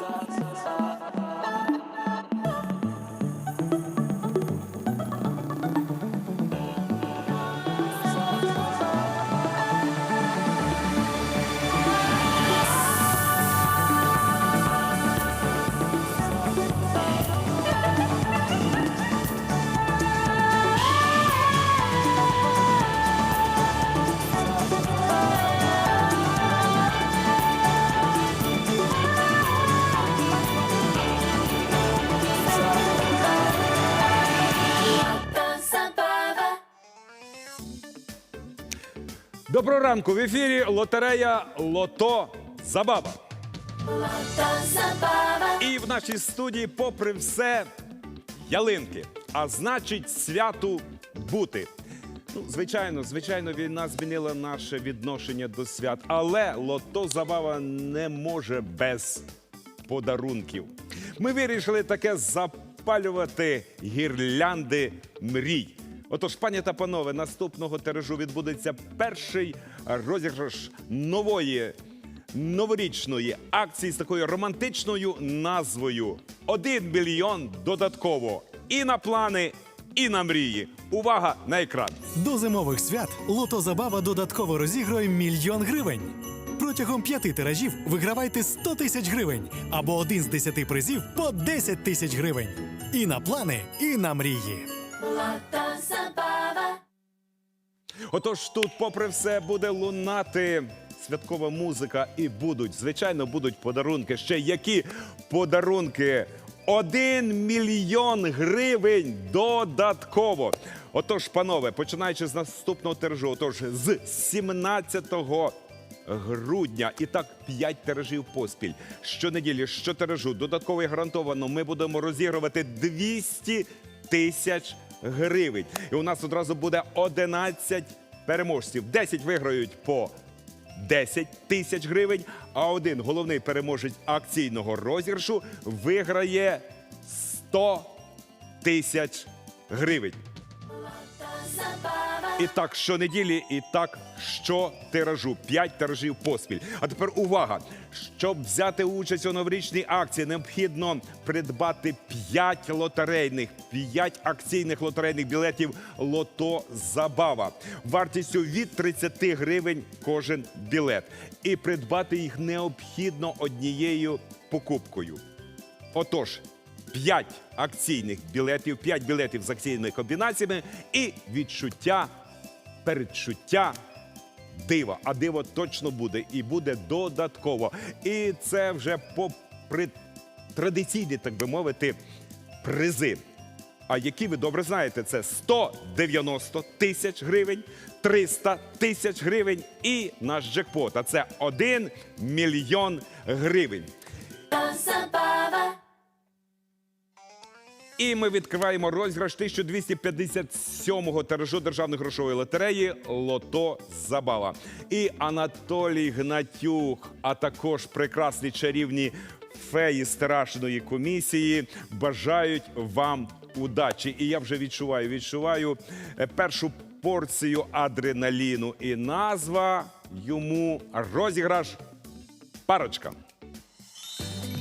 sa sa sa. sa Доброго ранку. В ефірі лотерея Лото Забава. І в нашій студії, попри все, ялинки. А значить, святу бути. Ну, звичайно, звичайно, війна змінила наше відношення до свят, але лото забава не може без подарунків. Ми вирішили таке запалювати гірлянди мрій. Отож, пані та панове, наступного тиражу відбудеться перший розіграш нової новорічної акції з такою романтичною назвою «Один мільйон додатково і на плани, і на мрії. Увага на екран. До зимових свят Лото Забава додатково розігрує мільйон гривень. Протягом п'яти тиражів вигравайте 100 тисяч гривень або один з десяти призів по 10 тисяч гривень. І на плани, і на мрії. Отож, тут, попри все, буде лунати святкова музика, і будуть, звичайно, будуть подарунки. Ще які подарунки? Один мільйон гривень додатково. Отож, панове, починаючи з наступного тиражу, отож, з 17 грудня. І так, 5 тиражів поспіль. Щонеділі, щотиражу, додатково і гарантовано, ми будемо розігрувати 200 тисяч гривень. І у нас одразу буде 11 переможців. 10 виграють по 10 тисяч гривень, а один головний переможець акційного розіграшу виграє 100 тисяч гривень. І так щонеділі, і так щотиражу. П'ять тиражів поспіль. А тепер увага! Щоб взяти участь у новорічній акції, необхідно придбати 5 лотерейних, 5 акційних лотерейних білетів Лото Забава. Вартістю від 30 гривень кожен білет. І придбати їх необхідно однією покупкою. Отож, 5 акційних білетів, 5 білетів з акційними комбінаціями і відчуття, передчуття дива. А диво точно буде і буде додатково. І це вже попри традиційні, так би мовити, призи. А які ви добре знаєте, це 190 тисяч гривень, 300 тисяч гривень і наш джекпот. А це 1 мільйон гривень. І ми відкриваємо розіграш 1257-го тиражу державної грошової лотереї Лото Забава. І Анатолій Гнатюк, а також прекрасні чарівні феї страшної комісії бажають вам удачі. І я вже відчуваю, відчуваю е, першу порцію адреналіну. І назва йому розіграш парочка.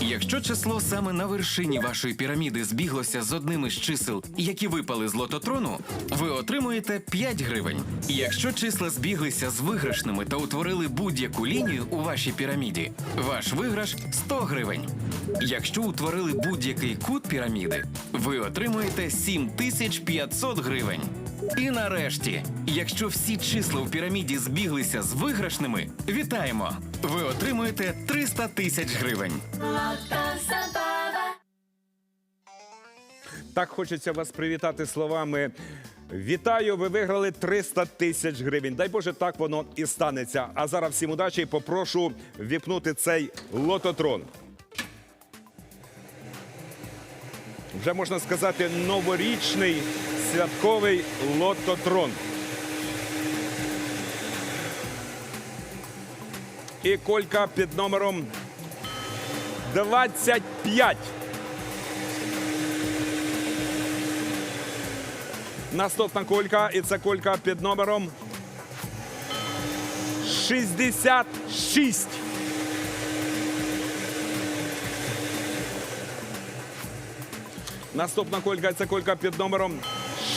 Якщо число саме на вершині вашої піраміди збіглося з одним із чисел, які випали з лототрону, ви отримуєте 5 гривень. Якщо числа збіглися з виграшними та утворили будь-яку лінію у вашій піраміді, ваш виграш 100 гривень. Якщо утворили будь-який кут піраміди, ви отримуєте 7500 гривень. І нарешті, якщо всі числа у піраміді збіглися з виграшними, вітаємо! Ви отримуєте 300 тисяч гривень. Так хочеться вас привітати словами. Вітаю! Ви виграли 300 тисяч гривень. Дай Боже, так воно і станеться. А зараз всім удачі і попрошу віпнути цей лототрон. Вже можна сказати, новорічний святковий лототрон. І колька під номером 25. Наступна колька. І це колька під номером 66. Наступна колька. і Це колька під номером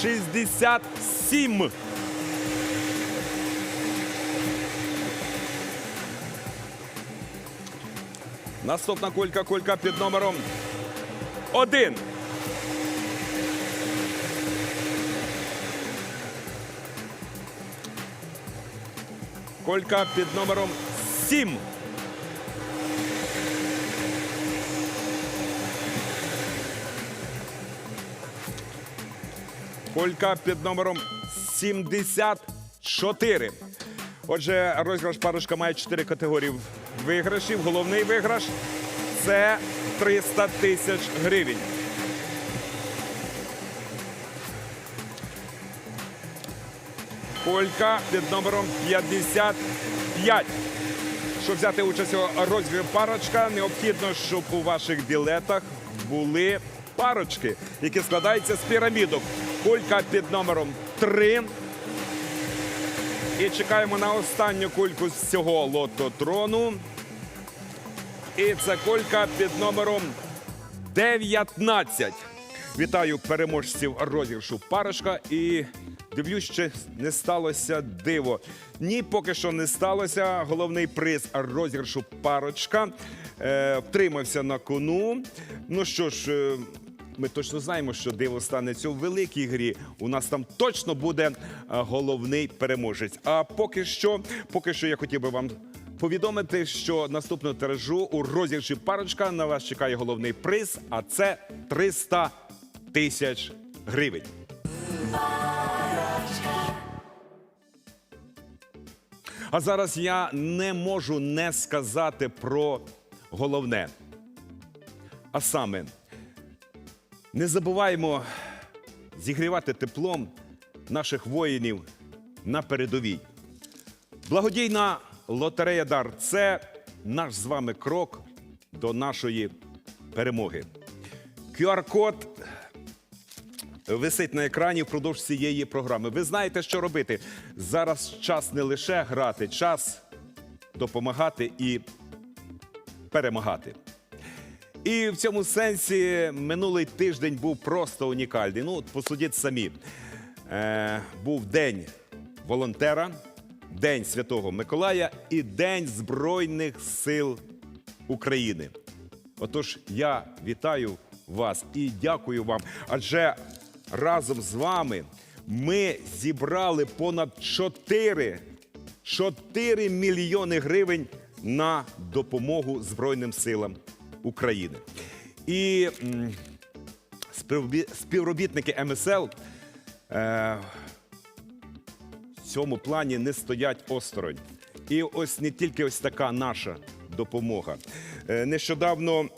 67. Наступна колька, колька під номером 1. Колька під номером 7. Колька під номером 74. Отже, розіграш парочка має 4 категорії виграшів. Головний виграш це 300 тисяч гривень. Колька під номером 55. Щоб взяти участь у розігрі парочка, необхідно, щоб у ваших білетах були парочки, які складаються з пірамідок. Кулька під номером 3. І чекаємо на останню кульку з цього лототрону. І це колька під номером 19. Вітаю переможців розіграшу парочка. І дивлюсь, ще не сталося диво. Ні, поки що не сталося. Головний приз розіграшу парочка е, втримався на кону. Ну що ж. е, ми точно знаємо, що диво станеться у великій грі. У нас там точно буде е, головний переможець. А поки що, поки що я хотів би вам повідомити, що наступного тиражу у розіграші парочка на вас чекає головний приз, а це 300 тисяч гривень. А зараз я не можу не сказати про головне. А саме, не забуваємо зігрівати теплом наших воїнів на передовій. Благодійна лотерея Дар це наш з вами крок до нашої перемоги. QR-код висить на екрані впродовж цієї програми. Ви знаєте, що робити. Зараз час не лише грати, час допомагати і перемагати. І в цьому сенсі минулий тиждень був просто унікальний. Ну, посудіть самі. Е, був день волонтера, День Святого Миколая і День Збройних сил України. Отож, я вітаю вас і дякую вам. Адже разом з вами ми зібрали понад 4, 4 мільйони гривень на допомогу Збройним силам України. І співробітники МСЛ е, в цьому плані не стоять осторонь. І ось не тільки ось така наша допомога. Е, Нещодавно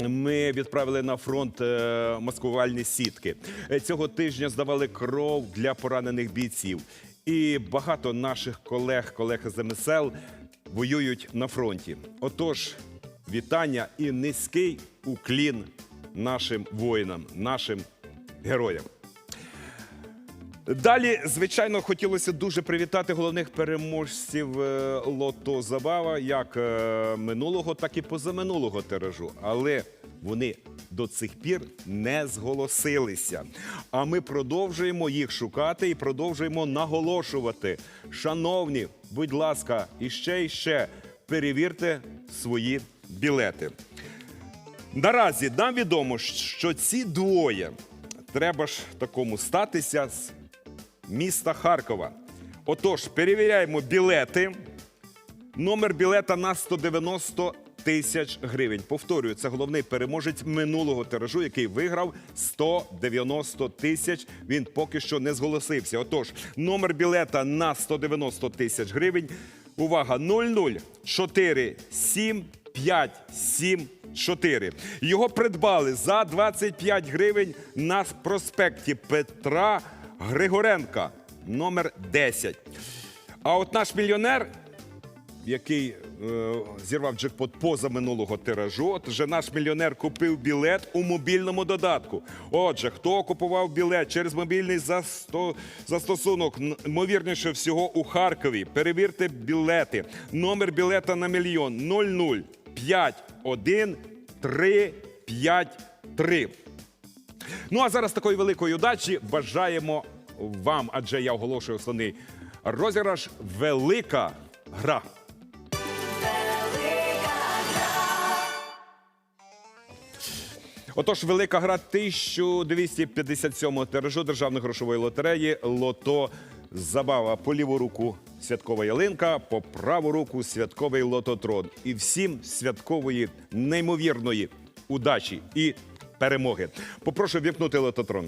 ми відправили на фронт е, маскувальні сітки. Цього тижня здавали кров для поранених бійців. І багато наших колег, колег з МСЛ воюють на фронті. Отож, вітання і низький уклін нашим воїнам, нашим героям. Далі, звичайно, хотілося дуже привітати головних переможців е, лото Забава як е, минулого, так і позаминулого тиражу. Але вони до цих пір не зголосилися. А ми продовжуємо їх шукати і продовжуємо наголошувати. Шановні, будь ласка, іще ще перевірте свої білети. Наразі нам відомо, що ці двоє треба ж такому статися з міста Харкова. Отож, перевіряємо білети. Номер білета на 190 тисяч гривень. Повторюю, це головний переможець минулого тиражу, який виграв 190 тисяч. Він поки що не зголосився. Отож, номер білета на 190 тисяч гривень. Увага! 0047754. Його придбали за 25 гривень на проспекті Петра Григоренка, номер 10. А от наш мільйонер який е, зірвав джекпот поза минулого тиражу. Отже, наш мільйонер купив білет у мобільному додатку. Отже, хто купував білет через мобільний засто... застосунок, ймовірніше всього у Харкові. Перевірте білети. Номер білета на мільйон 0051 353. Ну а зараз такої великої удачі бажаємо вам, адже я оголошую основний розіграш Велика гра. Отож, велика гра 1257 тиражу державної грошової лотереї Лото Забава. По ліву руку святкова ялинка, по праву руку святковий лототрон. І всім святкової неймовірної удачі і перемоги. Попрошу вімкнути лототрон.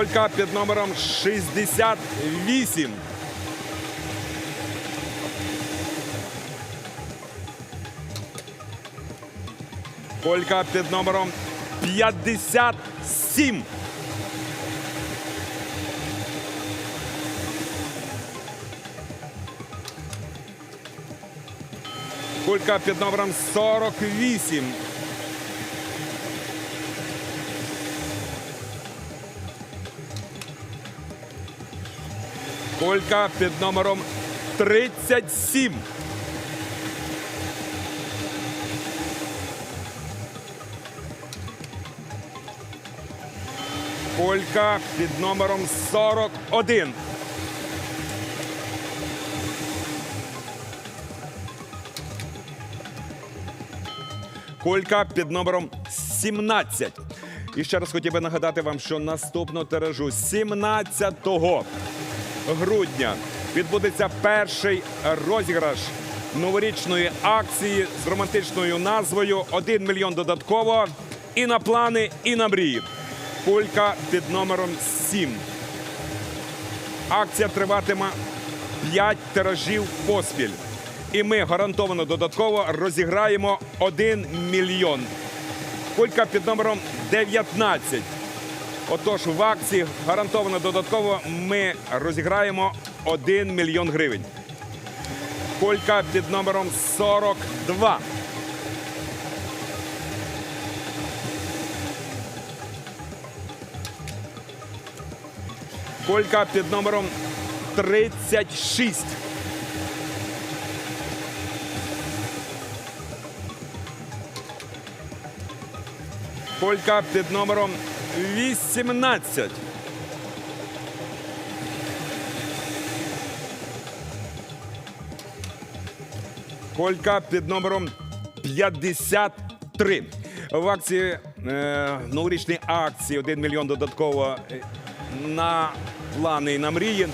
Колька під номером 68. Колька під номером 57. Колька під номером 48. Колька під номером 37. Колька під номером 41. Колька під номером 17. І ще раз хотів би нагадати вам, що наступного тиражу 17 грудня відбудеться перший розіграш новорічної акції з романтичною назвою «1 мільйон додатково і на плани, і на мрії. Кулька під номером 7. Акція триватиме 5 тиражів поспіль. І ми гарантовано додатково розіграємо 1 мільйон. Кулька під номером 19. Отож, в акції гарантовано додатково ми розіграємо 1 мільйон гривень. Колька під номером 42. Колька під номером 36. Колька під номером 18. Колька під номером 53. В акції е, новорічній акції 1 мільйон додатково е, на плани і на мрії.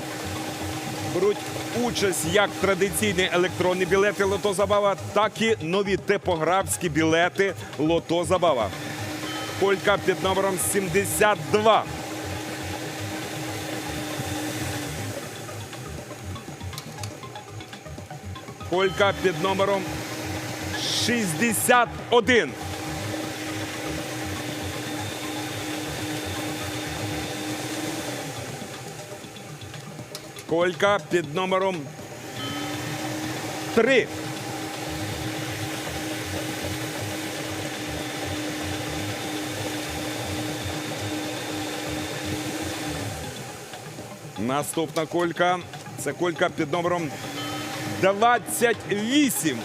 Беруть участь як традиційні електронні білети Лото Забава, так і нові типографські білети Лото Забава. Колька під номером 72. Колька під номером 61. Колька під номером 3. Наступна колька. Це колька під номером 28.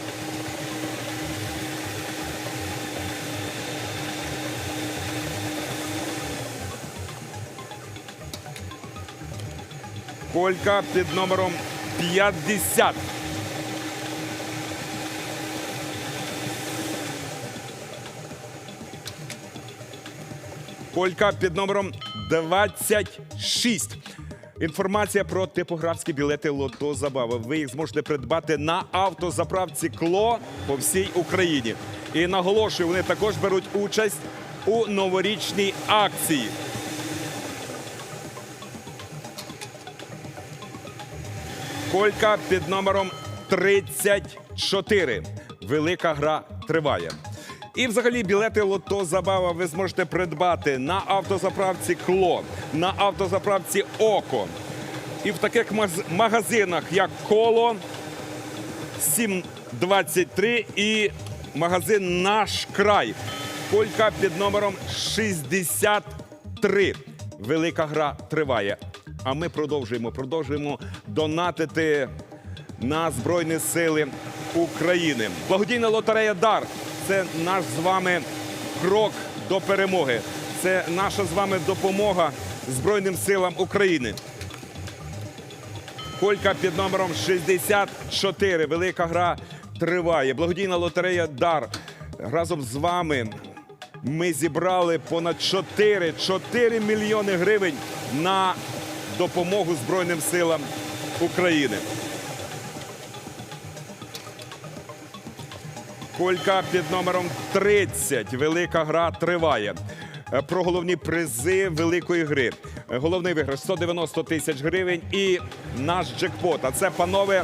Колька під номером 50. Колька під номером 26. Інформація про типографські білети Лото Забава. Ви їх зможете придбати на автозаправці Кло по всій Україні. І наголошую, вони також беруть участь у новорічній акції. Колька під номером 34. Велика гра триває. І взагалі білети Лото Забава ви зможете придбати на автозаправці Кло, на автозаправці Око. І в таких магазинах, як Коло, 723 і магазин Наш край. Колька під номером 63. Велика гра триває. А ми продовжуємо, продовжуємо донатити на Збройні Сили України. Благодійна лотерея Дар це наш з вами крок до перемоги. Це наша з вами допомога Збройним силам України. Колька під номером 64. Велика гра триває. Благодійна лотерея Дар. Разом з вами ми зібрали понад 4, 4 мільйони гривень на допомогу Збройним силам України. Колька під номером 30. Велика гра триває. Е, Про головні призи великої гри. Е, Головний виграш 190 тисяч гривень і наш джекпот. А це, панове,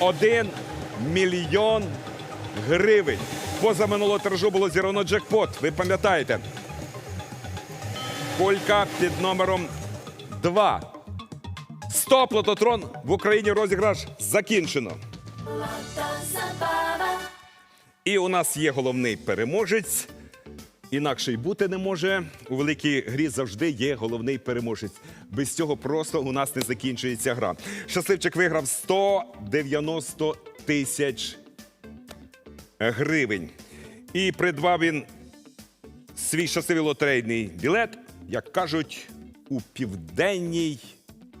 1 мільйон гривень. Поза минулого тиражу було зірвано джекпот. Ви пам'ятаєте? Колька під номером 2. Стоп, лототрон! В Україні розіграш закінчено. І у нас є головний переможець. Інакше й бути не може. У великій грі завжди є головний переможець. Без цього просто у нас не закінчується гра. Щасливчик виграв 190 тисяч гривень. І придбав він свій щасливий лотерейний білет, як кажуть, у південній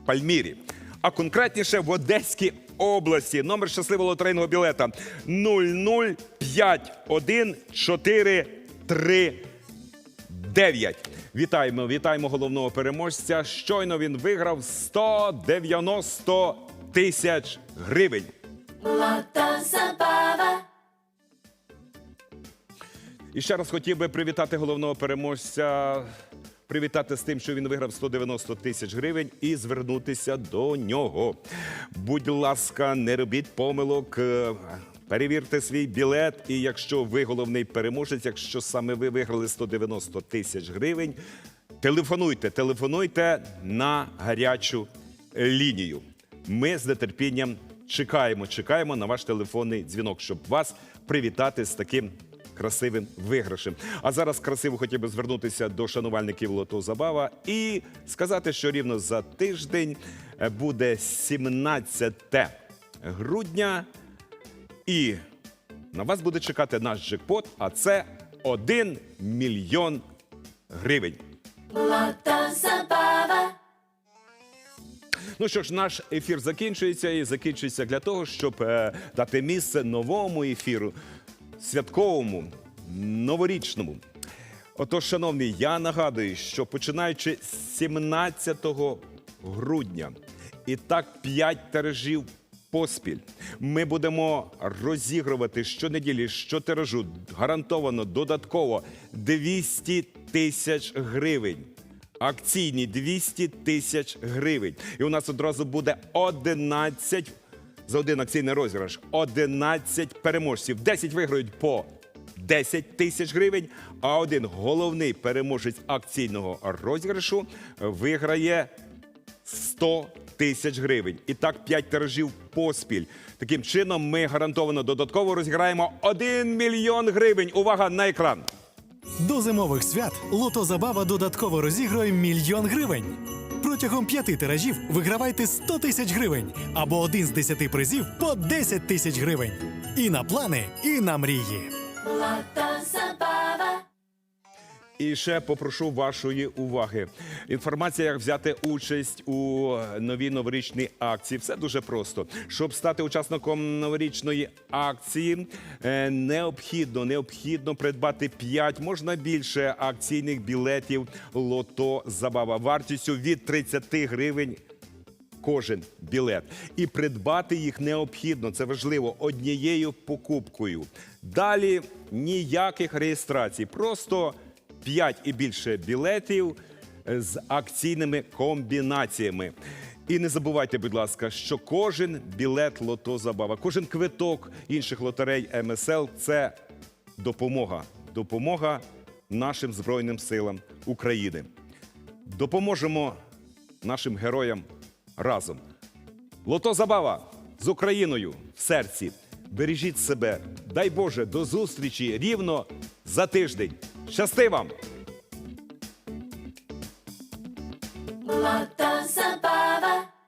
Пальмірі. А конкретніше в Одеській області. Номер щасливого лотерейного білета 0051439. Вітаємо, вітаємо головного переможця. Щойно він виграв 190 тисяч гривень. І ще раз хотів би привітати головного переможця, привітати з тим, що він виграв 190 тисяч гривень, і звернутися до нього. Будь ласка, не робіть помилок. е, Перевірте свій білет, і якщо ви головний переможець, якщо саме ви виграли 190 тисяч гривень, телефонуйте, телефонуйте на гарячу лінію. Ми з нетерпінням чекаємо, чекаємо на ваш телефонний дзвінок, щоб вас привітати з таким красивим виграшем. А зараз красиво хотів би звернутися до шанувальників Лото Забава і сказати, що рівно за тиждень е, буде 17 грудня, і на вас буде чекати наш джекпот, а це 1 мільйон гривень. Ну що ж, наш ефір закінчується і закінчується для того, щоб е, дати місце новому ефіру, святковому, новорічному. Отож, шановні, я нагадую, що починаючи з 17 грудня і так 5 тиражів поспіль, ми будемо розігрувати щонеділі, щотиражу гарантовано додатково 200 тисяч гривень. Акційні 200 тисяч гривень. І у нас одразу буде 11 за один акційний розіграш. 11 переможців. 10 виграють по 10 тисяч гривень, а один головний переможець акційного розіграшу виграє 100 тисяч гривень. І так 5 тиражів поспіль. Таким чином, ми гарантовано додатково розіграємо 1 мільйон гривень. Увага на екран! До зимових свят Лото Забава додатково розігрує мільйон гривень. Протягом п'яти тиражів вигравайте 100 тисяч гривень або один з десяти призів по 10 тисяч гривень. І на плани, і на мрії. І ще попрошу вашої уваги. Інформація, як взяти участь у новій новорічній акції. Все дуже просто. Щоб стати учасником новорічної акції, е, необхідно, необхідно придбати 5, можна більше акційних білетів Лото Забава вартістю від 30 гривень кожен білет. І придбати їх необхідно, це важливо, однією покупкою. Далі ніяких реєстрацій, просто 5 і більше білетів з акційними комбінаціями. І не забувайте, будь ласка, що кожен білет лото забава, кожен квиток інших лотерей МСЛ це допомога. Допомога нашим Збройним силам України. Допоможемо нашим героям разом. Лото Забава з Україною в серці. Бережіть себе. Дай Боже, до зустрічі рівно за тиждень. Щасти вам!